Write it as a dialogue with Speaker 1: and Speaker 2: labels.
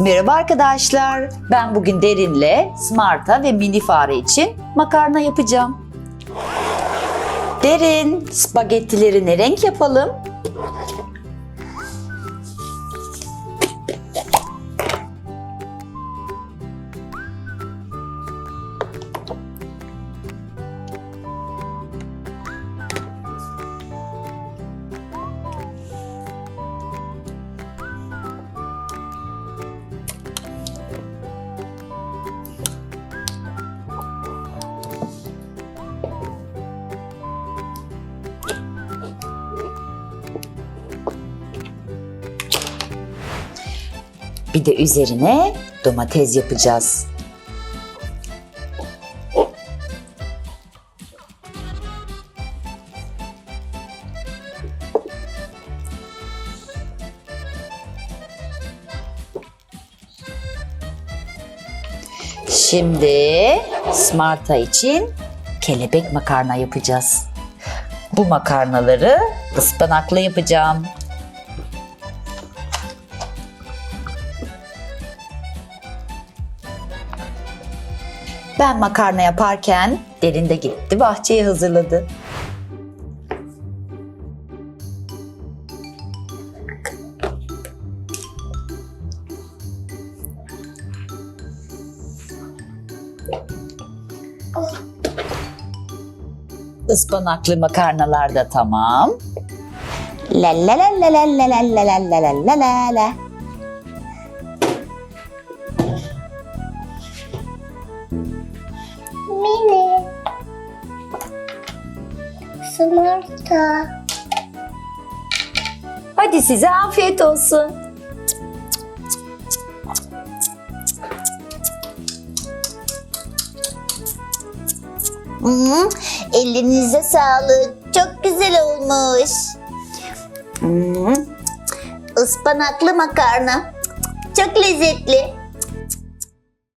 Speaker 1: Merhaba arkadaşlar. Ben bugün Derin'le Smart'a ve Mini Fare için makarna yapacağım. Derin, spagettileri ne renk yapalım? Bir de üzerine domates yapacağız. Şimdi Smarta için kelebek makarna yapacağız. Bu makarnaları ıspanaklı yapacağım. Ben makarna yaparken derin de gitti bahçeyi hazırladı. Ispanaklı makarnalar da tamam.
Speaker 2: La la la la la la la la la la la la la. Smarta.
Speaker 1: Hadi size afiyet olsun.
Speaker 2: Hmm, elinize sağlık. Çok güzel olmuş. Hmm, ıspanaklı makarna. Çok lezzetli.